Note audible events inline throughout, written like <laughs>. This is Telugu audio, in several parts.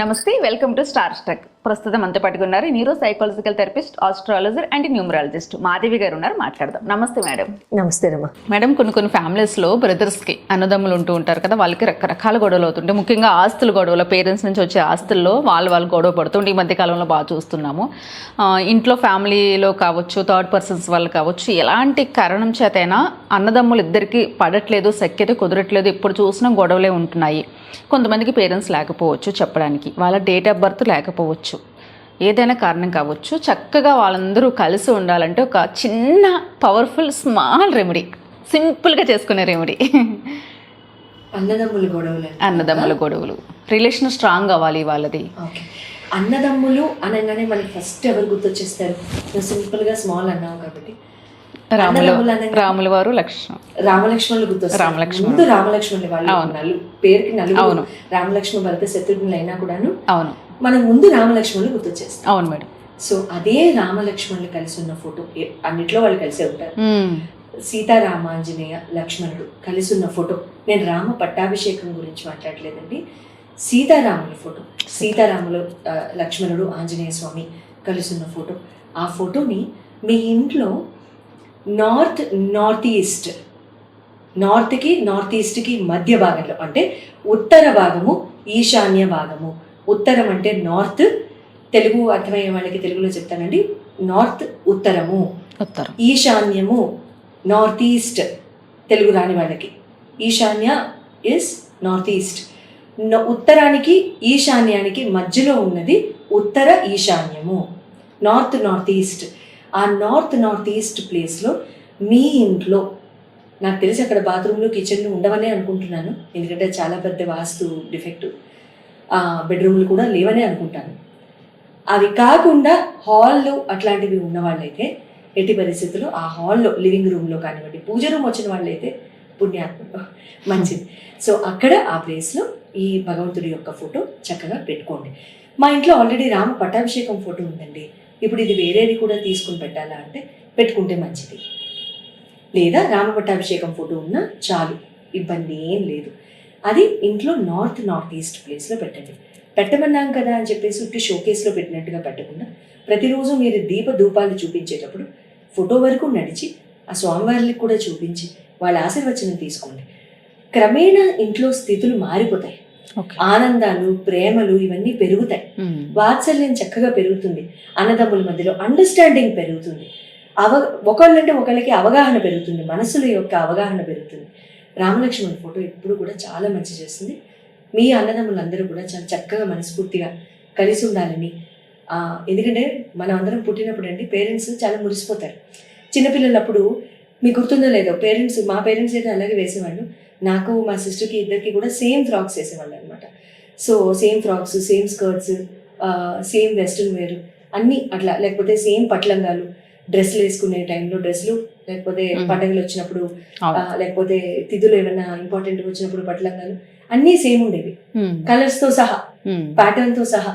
నమస్తే వెల్కమ్ టు స్టార్ స్టక్. ప్రస్తుతం అంత పట్టుకున్నారు. Neuro psychological therapist astrologer and numerologist Madhavi garu ఉన్నారు. మాట్లాడదాం. నమస్తే మేడం. నమస్తే రమ్మా మేడం కొన్ని కొన్ని ఫ్యామిలీస్లో బ్రదర్స్కి అన్నదమ్ములు ఉంటూ ఉంటారు కదా వాళ్ళకి రకరకాల గొడవలు అవుతుంటాయి. ముఖ్యంగా ఆస్తుల గొడవలు పేరెంట్స్ నుంచి వచ్చే ఆస్తుల్లో వాళ్ళు వాళ్ళు గొడవ పడుతుంటే ఈ మధ్య కాలంలో బాగా చూస్తున్నాము. ఇంట్లో ఫ్యామిలీలో కావచ్చు థర్డ్ పర్సన్స్ వాళ్ళు కావచ్చు ఎలాంటి కారణం చేతైనా అన్నదమ్ములు ఇద్దరికి పడట్లేదు సఖ్యత కుదరట్లేదు ఎప్పుడు చూసినా గొడవలే ఉంటున్నాయి. కొంతమందికి పేరెంట్స్ లేకపోవచ్చు చెప్పడానికి. వాళ్ళ డేట్ ఆఫ్ బర్త్ లేకపోవచ్చు. ఏదైనా కారణం కావచ్చు చక్కగా వాళ్ళందరూ కలిసి ఉండాలంటే ఒక చిన్న పవర్ఫుల్ స్మాల్ రెమెడీ సింపుల్గా చేసుకునే రెమెడీ అన్నదమ్ములు గొడవలు. అన్నదమ్ముల గొడవలు. రిలేషన్ స్ట్రాంగ్ అవ్వాలి వాళ్ళది. ఓకే. అన్నదమ్ములు అనగానే మనకి ఫస్ట్ ఎవరు గుర్తొచ్చేస్తారు? నువ్వు సింపుల్గా స్మాల్ అన్నావు కాబట్టి. రాములు రాముల వారు లక్ష్మణ్. రామలక్ష్మణులు గుర్తొస్తారు. రామలక్ష్మణులు. ముందు రామలక్ష్మణులు వాళ్ళు పేరుకి నలుగురు అవును. రామలక్ష్మణ భరత శత్రుఘ్నులు అయినా కూడాను. అవును. మనం ముందు రామలక్ష్మణులు గుర్తొచ్చేస్తాం. అవును మేడం. సో అదే రామలక్ష్మణులు కలిసి ఉన్న ఫోటో అన్నిట్లో వాళ్ళు కలిసే ఉంటారు. సీతారామాంజనేయ లక్ష్మణుడు కలిసి ఉన్న ఫోటో నేను రామ పట్టాభిషేకం గురించి మాట్లాడలేదండి. సీతారాముల ఫోటో సీతారాములు లక్ష్మణుడు ఆంజనేయ స్వామి కలిసి ఉన్న ఫోటో. ఆ ఫోటోని మీ ఇంట్లో నార్త్ నార్త్ ఈస్ట్ నార్త్కి నార్త్ ఈస్ట్కి మధ్య భాగంలో అంటే ఉత్తర భాగము ఈశాన్య భాగము ఉత్తరం అంటే నార్త్. తెలుగు అర్థమయ్యే వాళ్ళకి తెలుగులో చెప్తానండి. నార్త్ ఉత్తరము. ఉత్తరం. ఈశాన్యము నార్త్ ఈస్ట్. తెలుగు రాని వాళ్ళకి. ఈశాన్య ఇస్ నార్త్ ఈస్ట్. ఉత్తరానికి ఈశాన్యానికి మధ్యలో ఉన్నది ఉత్తర ఈశాన్యము. North north east. ఆ నార్త్ నార్త్ ఈస్ట్ ప్లేస్లో మీ ఇంట్లో నాకు తెలిసి అక్కడ బాత్రూంలో కిచెన్లు ఉండవనే అనుకుంటున్నాను. ఎందుకంటే చాలా పెద్ద వాస్తు డిఫెక్ట్. బెడ్రూమ్లు కూడా లేవనే అనుకుంటాను. అవి కాకుండా హాల్లో అట్లాంటివి ఉన్న వాళ్ళైతే ఎట్టి పరిస్థితుల్లో ఆ హాల్లో లివింగ్ రూమ్లో కానివ్వండి పూజ రూమ్ వచ్చిన వాళ్ళైతే పుణ్యాత్మ మంచిది. సో అక్కడ ఆ ప్లేస్లో ఈ భగవంతుడి యొక్క ఫోటో చక్కగా పెట్టుకోండి. మా ఇంట్లో ఆల్రెడీ రామ పట్టాభిషేకం ఫోటో ఉందండి. ఇప్పుడు ఇది వేరేది కూడా తీసుకుని పెట్టాలా అంటే పెట్టుకుంటే మంచిది. లేదా రామ పట్టాభిషేకం ఫోటో ఉన్నా చాలు ఇబ్బంది ఏం లేదు. అది ఇంట్లో నార్త్ నార్త్ ఈస్ట్ ప్లేస్లో పెట్టండి. పెట్టమన్నాం కదా అని చెప్పేసి ఉట్టి షోకేస్లో పెట్టినట్టుగా పెట్టకుండా ప్రతిరోజు మీరు దీప ధూపాలు చూపించేటప్పుడు ఫోటో వరకు నడిచి ఆ స్వామివారికి కూడా చూపించి వాళ్ళ ఆశీర్వచనం తీసుకోండి. క్రమేణా ఇంట్లో స్థితులు మారిపోతాయి. ఆనందాలు ప్రేమలు ఇవన్నీ పెరుగుతాయి. వాత్సల్యం చక్కగా పెరుగుతుంది. అన్నదమ్ముల మధ్యలో అండర్స్టాండింగ్ పెరుగుతుంది. అవ ఒకళ్ళంటే ఒకళ్ళకి అవగాహన పెరుగుతుంది. మనసుల యొక్క అవగాహన పెరుగుతుంది. రామలక్ష్మణ్ ఫోటో ఎప్పుడు కూడా చాలా మంచి చేస్తుంది. మీ అన్నదమ్ములందరూ కూడా చాలా చక్కగా మనస్ఫూర్తిగా కలిసి ఉండాలని ఎందుకంటే మనం అందరం పుట్టినప్పుడు అండి పేరెంట్స్ చాలా మురిసిపోతారు. చిన్నపిల్లలప్పుడు మీకు గుర్తుందో లేదో పేరెంట్స్ మా పేరెంట్స్ అయితే అలాగే వేసేవాళ్ళు. నాకు మా సిస్టర్కి ఇద్దరికి కూడా సేమ్ ఫ్రాక్స్ వేసేవాళ్ళు అనమాట so same frocks same skirts same western wear అన్నీ అట్లా లేకపోతే సేమ్ పట్లంగాలు డ్రెస్సులు వేసుకునే టైంలో డ్రెస్సులు లేకపోతే. పండుగలు వచ్చినప్పుడు లేకపోతే తిథులు ఏమైనా ఇంపార్టెంట్ వచ్చినప్పుడు పట్లంగాలు అన్నీ సేమ్ ఉండేవి. కలర్స్తో సహా. ప్యాటర్న్తో సహా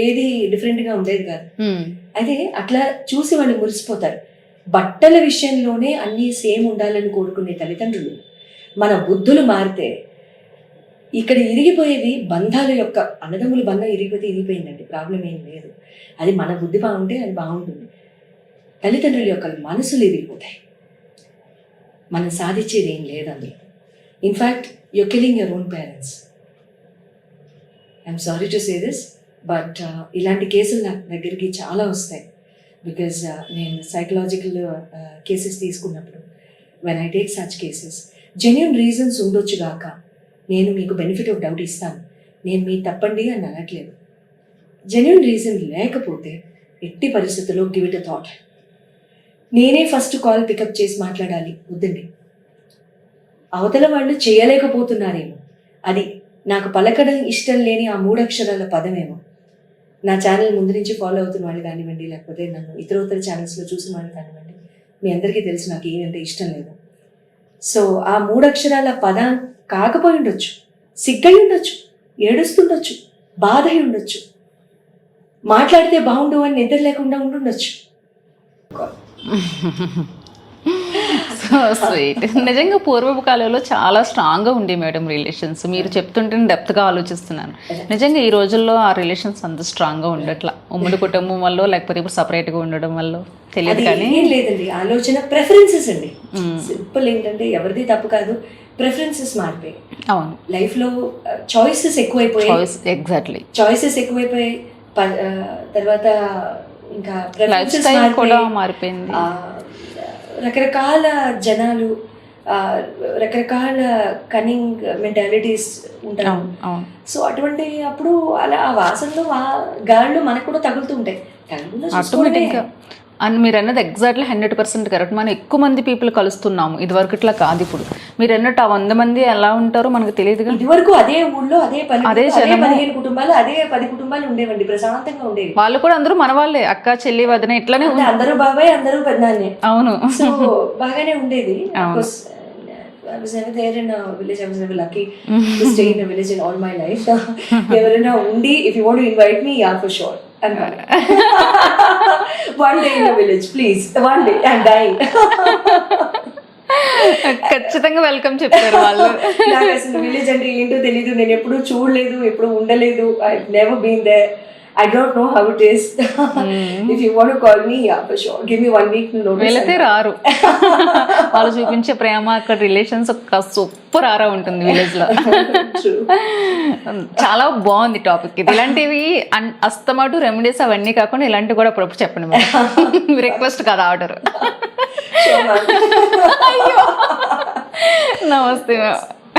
ఏది డిఫరెంట్గా ఉండేది కాదు. అయితే అట్లా చూసి వాళ్ళు మురిసిపోతారు బట్టల విషయంలోనే అన్నీ సేమ్ ఉండాలని కోరుకునే తల్లిదండ్రులు మన బుద్ధులు మారితే ఇక్కడ ఇరిగిపోయేది బంధాల యొక్క అన్నదమ్ముల బంధం ఇరిగిపోతే ఇరిగిపోయిందండి ప్రాబ్లం ఏం లేదు అది మన బుద్ధి బాగుంటే అది బాగుంటుంది తల్లిదండ్రుల యొక్క మనసులు ఇరిగిపోతాయి మనం సాధించేది ఏం లేదు అందులో in fact you killing your own parents I'm sorry to say this but ఇలాంటి కేసులు నా దగ్గరికి చాలా వస్తాయి. బికాజ్ uh, నేను సైకలాజికల్ కేసెస్ uh, తీసుకున్నప్పుడు when I take such cases genuine reasons ఉండొచ్చు గాక నేను మీకు బెనిఫిట్ ఆఫ్ డౌట్ ఇస్తాను. నేను మీ తప్పండి అని అనట్లేదు. జెన్యున్ రీజన్ లేకపోతే ఎట్టి పరిస్థితుల్లో గివ్ ఇట్ అ థాట్ నేనే ఫస్ట్ కాల్ పికప్ చేసి మాట్లాడాలి. వద్దండి. అవతల వాళ్ళు చేయలేకపోతున్నారేమో. అది నాకు పలకడం ఇష్టం లేని ఆ మూడక్షరాల పదమేమో. నా ఛానల్ ముందు నుంచి ఫాలో అవుతున్న వాళ్ళు కానివ్వండి లేకపోతే నన్ను ఇతర ఛానల్స్లో చూసిన వాళ్ళు కానివ్వండి మీ అందరికీ తెలుసు నాకు ఏంటంటే ఇష్టం లేదు. సో ఆ మూడక్షరాల పదం కాకపోయి ఉండొచ్చు సిగ్గై ఉండొచ్చు ఏడుస్తుండొచ్చు బాధ అయి ఉండొచ్చు మాట్లాడితే బాగుండు అని నిద్ర లేకుండా ఉండుండొచ్చు. సో స్వీట్ నిజంగా పూర్వపు కాలంలో చాలా స్ట్రాంగ్గా ఉండే మేడం రిలేషన్స్ మీరు చెప్తుంటే డెప్త్గా ఆలోచిస్తున్నాను. నిజంగా ఈ రోజుల్లో ఆ రిలేషన్స్ అంత స్ట్రాంగ్గా ఉండట్లా. ఉమ్మడి కుటుంబం వల్ల లేకపోతే ఇప్పుడు సపరేట్గా ఉండడం వల్ల తెలియదు కానీ లేదండి. ఆలోచన ప్రెఫరెన్సెస్ అండి. సింపుల్ ఏంటంటే ఎవరిది తప్పు కాదు ప్రెఫరెన్సెస్ మారిపోయాయి. అవును. లైఫ్లో చాయిసెస్ ఎక్కువైపోయాయి. ఎగ్జాక్ట్లీ చాయిసెస్ ఎక్కువైపోయాయి. తర్వాత ఇంకా లైఫ్ preferences స్టైల్ కూడా. మారిపోయింది. రకరకాల జనాలు రకరకాల కనింగ్ మెంటాలిటీస్ ఉంటారు సో అటువంటి అప్పుడు అలా ఆ వాసనలో ఆ గాళ్ళు మనకు కూడా తగులుతూ ఉంటాయి. ఆటోమేటిక్గా అండ్ మీరు అన్నది ఎగ్జాక్ట్లీ హండ్రెడ్ పర్సెంట్ కరెక్ట్ మనం ఎక్కువ మంది పీపుల్ కలుస్తున్నాము. ఇది వరకు ఇట్లా కాదు ఇప్పుడు. మీరు అన్నట్టు ఆ వంద మంది ఎలా ఉంటారో మనకు తెలియదు కదా ఇదివరకు అదే ఊళ్ళో అదే పని అదే పదిహేను కుటుంబాలు అదే పది కుటుంబాలు ఉండేవండి ప్రశాంతంగా ఉండేవి. వాళ్ళు కూడా అందరూ మన వాళ్ళే అక్క చెల్లి వదిన ఇట్లానే అందరూ బాబాయ్ అందరూ పెద్దాన్ని అవును. బాగానే ఉండేది. <laughs> అవును. <laughs> <laughs> ఎవరైనా ఉండి if you want invite me yeah for one day in village please one day and die ఖచ్చితంగా వెల్కమ్ చెప్పారు వాళ్ళు. నాకు అసలు విలేజ్ అంటే ఏంటో తెలీదు. నేను ఎప్పుడూ చూడలేదు ఎప్పుడు ఉండలేదు. I never been there I don't know how it is if you want call me yeah for sure give me one week వెళితే రారు. వాళ్ళు చూపించే ప్రేమ అక్కడ రిలేషన్స్ ఒక సూపర్ ఆరా ఉంటుంది విలేజ్లో. చాలా బాగుంది టాపిక్ ఇది. ఇలాంటివి అస్తమాటు రెమెడీస్ అవన్నీ కాకుండా ఇలాంటివి కూడా అప్పుడప్పుడు చెప్పండి మేడం రిక్వెస్ట్ <laughs> <laughs> కదా ఆర్డర్ నమస్తే మ్యామ్ <laughs> <laughs>